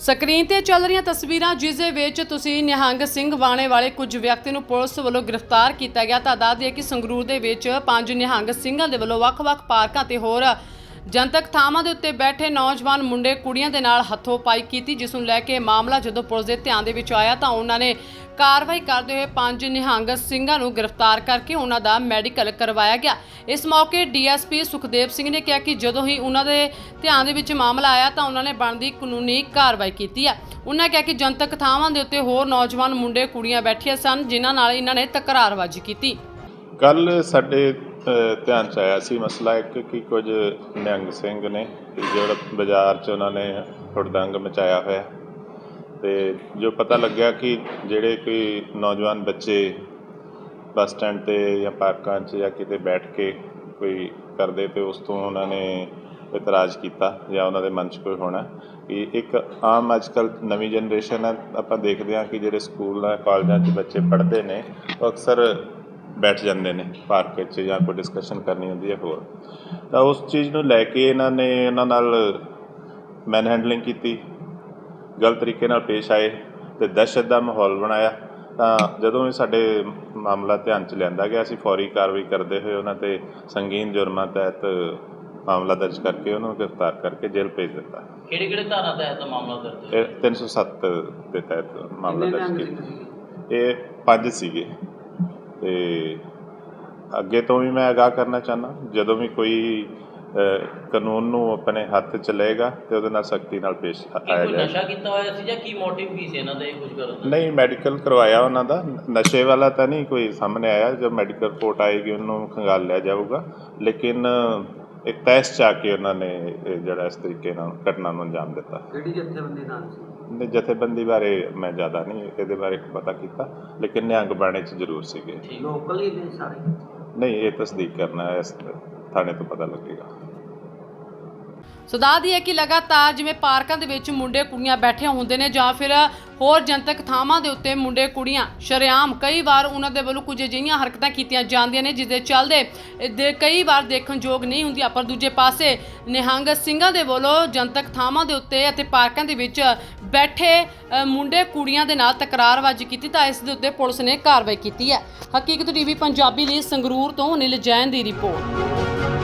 Screen ਤੇ ਚੱਲ ਰਹੀਆਂ ਤਸਵੀਰਾਂ, ਜਿਸ ਦੇ ਵਿੱਚ ਤੁਸੀਂ ਨਿਹੰਗ ਸਿੰਘ ਬਾਣੇ ਵਾਲੇ ਕੁਝ ਵਿਅਕਤੀ ਨੂੰ ਪੁਲਿਸ ਵੱਲੋਂ ਗ੍ਰਿਫਤਾਰ ਕੀਤਾ ਗਿਆ। ਤਾਂ ਦੱਸ ਦਈਏ ਕਿ ਸੰਗਰੂਰ ਦੇ ਵਿੱਚ ਪੰਜ ਨਿਹੰਗ ਸਿੰਘਾਂ ਦੇ ਵੱਲੋਂ ਵੱਖ-ਵੱਖ ਪਾਰਕਾਂ ਤੇ ਹੋਰ ਜਨਤਕ ਥਾਵਾਂ ਦੇ ਉੱਤੇ ਬੈਠੇ ਨੌਜਵਾਨ ਮੁੰਡੇ ਕੁੜੀਆਂ ਦੇ ਨਾਲ ਹੱਥੋਂ ਪਾਈ ਕੀਤੀ, ਜਿਸ ਨੂੰ ਲੈ ਕੇ ਮਾਮਲਾ ਜਦੋਂ ਪੁਲਿਸ ਦੇ ਧਿਆਨ ਦੇ ਵਿੱਚ ਆਇਆ ਤਾਂ ਉਹਨਾਂ ਨੇ ਕਾਰਵਾਈ ਕਰਦੇ ਹੋਏ ਪੰਜ ਨਿਹੰਗ ਸਿੰਘਾਂ ਨੂੰ ਗ੍ਰਿਫਤਾਰ ਕਰਕੇ ਉਹਨਾਂ ਦਾ ਮੈਡੀਕਲ ਕਰਵਾਇਆ ਗਿਆ। ਇਸ ਮੌਕੇ ਡੀਐਸਪੀ ਸੁਖਦੇਵ ਸਿੰਘ ਨੇ ਕਿਹਾ ਕਿ ਜਦੋਂ ਹੀ ਉਹਨਾਂ ਦੇ ਧਿਆਨ ਦੇ ਵਿੱਚ ਮਾਮਲਾ ਆਇਆ ਤਾਂ ਉਹਨਾਂ ਨੇ ਬਣਦੀ ਕਾਨੂੰਨੀ ਕਾਰਵਾਈ ਕੀਤੀ ਹੈ। ਉਹਨਾਂ ਕਿਹਾ ਕਿ ਜਨਤਕ ਥਾਵਾਂ ਦੇ ਉੱਤੇ ਹੋਰ ਨੌਜਵਾਨ ਮੁੰਡੇ, ਕੁੜੀਆਂ ਬੈਠੀਆਂ ਸਨ, ਜਿਨ੍ਹਾਂ ਨਾਲ ਇਹਨਾਂ ਨੇ ਤਕਰਾਰਬਾਜ਼ੀ ਕੀਤੀ। ਕੱਲ ਸਾਡੇ ਧਿਆਨ ਚ ਆਇਆ ਸੀ ਮਸਲਾ ਇੱਕ ਕਿ ਕੁਝ ਨਿਹੰਗ ਸਿੰਘ ਨੇ ਜਿਹੜਾ ਬਾਜ਼ਾਰ 'ਚ ਉਹਨਾਂ ਨੇ ਹੁੜਦੰਗ ਮਚਾਇਆ ਹੋਇਆ। ਤੇ ਜੋ ਪਤਾ ਲੱਗਿਆ ਕਿ ਜਿਹੜੇ ਕੋਈ ਨੌਜਵਾਨ ਬੱਚੇ ਬੱਸ ਸਟੈਂਡ ਤੇ ਜਾਂ ਪਾਰਕਾਂ 'ਚ ਜਾਂ ਕਿਤੇ ਬੈਠ ਕੇ ਕੋਈ ਕਰਦੇ ਤੇ ਉਸ ਤੋਂ ਉਹਨਾਂ ਨੇ ਇਤਰਾਜ਼ ਕੀਤਾ ਜਾਂ ਉਹਨਾਂ ਦੇ ਮਨ 'ਚ ਕੋਈ ਹੋਣਾ, ਕਿ ਇੱਕ ਆਮ ਅੱਜਕੱਲ ਨਵੀਂ ਜਨਰੇਸ਼ਨ ਹੈ, ਆਪਾਂ ਦੇਖਦੇ ਹਾਂ ਕਿ ਜਿਹੜੇ ਸਕੂਲਾਂ, ਕਾਲਜਾਂ 'ਚ ਬੱਚੇ ਪੜ੍ਹਦੇ ਨੇ, ਉਹ ਅਕਸਰ ਬੈਠ ਜਾਂਦੇ ਨੇ ਪਾਰਕ ਵਿੱਚ ਜਾਂ ਕੋਈ ਡਿਸਕਸ਼ਨ ਕਰਨੀ ਹੁੰਦੀ ਹੈ ਹੋਰ। ਤਾਂ ਉਸ ਚੀਜ਼ ਨੂੰ ਲੈ ਕੇ ਇਹਨਾਂ ਨੇ, ਇਹਨਾਂ ਨਾਲ ਮੈਨ ਹੈਂਡਲਿੰਗ ਕੀਤੀ ਗਲਤ ਤਰੀਕੇ ਨਾਲ ਪੇਸ਼ ਆਏ ਤੇ ਦਹਿਸ਼ਤ ਦਾ ਮਾਹੌਲ ਬਣਾਇਆ ਤਾਂ ਜਦੋਂ ਵੀ ਸਾਡੇ ਮਾਮਲਾ ਧਿਆਨ ਚ ਲਿਆਂਦਾ ਗਿਆ ਅਸੀਂ ਫੌਰੀ ਕਾਰਵਾਈ ਕਰਦੇ ਹੋਏ ਉਹਨਾਂ ਤੇ ਸੰਗੀਨ ਜੁਰਮਾਂ ਤਹਿਤ ਮਾਮਲਾ ਦਰਜ ਕਰਕੇ ਉਹਨਾਂ ਨੂੰ ਗ੍ਰਿਫਤਾਰ ਕਰਕੇ ਜੇਲ੍ਹ ਭੇਜ ਦਿੱਤਾ। ਕਿਹੜੇ ਕਿਹੜੇ ਧਾਰਾ ਤਹਿਤ ਮਾਮਲਾ ਦਰਜ ਹੈ ਇਹ 307 ਦੇ ਤਹਿਤ ਮਾਮਲਾ ਦਰਜ ਕੀਤਾ? ਇਹ ਪੰਜ ਸੀਗੇ। ਤੇ ਅੱਗੇ ਤੋਂ ਵੀ ਮੈਂ ਅਗਾਹ ਕਰਨਾ ਚਾਹੁੰਦਾ ਜਦੋਂ ਵੀ ਕੋਈ ਕਾਨੂੰਨ ਨੂੰ ਆਪਣੇ ਹੱਥ ਚ ਲਏਗਾ ਤੇ ਉਹਦੇ ਨਾਲ ਸਖਤੀ ਨਾਲ ਪੇਸ਼ ਆਇਆ ਜਾਏਗਾ। ਨਸ਼ਾ ਕੀਤਾ ਹੋਇਆ ਸੀ ਜਾਂ ਕੀ ਮੋਟਿਵ ਕੀ ਸੀ ਇਹਨਾਂ ਦਾ ਇਹ ਕੁਝ ਕਰਨ ਦਾ? ਨਹੀਂ ਮੈਡੀਕਲ ਕਰਵਾਇਆ ਉਹਨਾਂ ਦਾ। ਨਸ਼ੇ ਵਾਲਾ ਤਾਂ ਨਹੀਂ ਕੋਈ ਸਾਹਮਣੇ ਆਇਆ। ਜਦ ਮੈਡੀਕਲ ਰਿਪੋਰਟ ਆਏਗੀ ਉਹਨੂੰ ਖੰਗਾਲ ਲਿਆ ਜਾਊਗਾ। ਲੇਕਿਨ ਇੱਕ ਤੈਸ ਚ ਆ ਕੇ ਉਹਨਾਂ ਨੇ ਜਿਹੜਾ ਇਸ ਤਰੀਕੇ ਨਾਲ ਘਟਨਾ ਨੂੰ ਅੰਜਾਮ ਦਿੱਤਾ। ਕਿਹੜੀ ਜਥੇਬੰਦੀ ਨਾਲ ਸੀ? ਨੇ ਜਥੇਬੰਦੀ ਬਾਰੇ ਮੈਂ ਜ਼ਿਆਦਾ ਨਹੀਂ ਇਹਦੇ ਬਾਰੇ ਪਤਾ ਕੀਤਾ। ਲੇਕਿਨ ਨਿਹੰਗ ਬਾਣੇ ਚ ਜ਼ਰੂਰ ਸੀਗੇ। ਲੋਕਲ ਹੀ ਨੇ ਸਾਰੇ? ਨਹੀਂ ਇਹ ਤਸਦੀਕ ਕਰਨਾ ਹੈ ਇਸ ਥਾਣੇ ਤੋਂ ਪਤਾ ਲੱਗੇਗਾ। ਸੋ ਦੱਸਦੀ ਹੈ ਕਿ ਲਗਾਤਾਰ ਜਿਵੇਂ ਪਾਰਕਾਂ ਦੇ ਵਿੱਚ ਮੁੰਡੇ ਕੁੜੀਆਂ ਬੈਠੇ ਹੁੰਦੇ ਨੇ ਜਾਂ ਫਿਰ ਹੋਰ ਜਨਤਕ ਥਾਵਾਂ ਦੇ ਉੱਤੇ ਮੁੰਡੇ ਕੁੜੀਆਂ ਸ਼ਰੇਆਮ ਕਈ ਵਾਰ ਉਹਨਾਂ ਦੇ ਵੱਲੋਂ ਕੁਝ ਅਜਿਹੀਆਂ ਹਰਕਤਾਂ ਕੀਤੀਆਂ ਜਾਂਦੀਆਂ ਨੇ ਜਿਸ ਦੇ ਚੱਲਦੇ ਦੇ ਕਈ ਵਾਰ ਦੇਖਣ ਯੋਗ ਨਹੀਂ ਹੁੰਦੀਆਂ ਪਰ ਦੂਜੇ ਪਾਸੇ ਨਿਹੰਗ ਸਿੰਘਾਂ ਦੇ ਵੱਲੋਂ ਜਨਤਕ ਥਾਵਾਂ ਦੇ ਉੱਤੇ ਅਤੇ ਪਾਰਕਾਂ ਦੇ ਵਿੱਚ ਬੈਠੇ ਮੁੰਡੇ ਕੁੜੀਆਂ ਦੇ ਨਾਲ ਤਕਰਾਰਬਾਜ਼ੀ ਕੀਤੀ ਤਾਂ ਇਸ ਦੇ ਉੱਤੇ ਪੁਲਿਸ ਨੇ ਕਾਰਵਾਈ ਕੀਤੀ ਹੈ। ਹਕੀਕਤ ਟੀਵੀ ਪੰਜਾਬੀ ਲਈ ਸੰਗਰੂਰ ਤੋਂ ਅਨਿਲ ਜੈਨ ਦੀ ਰਿਪੋਰਟ।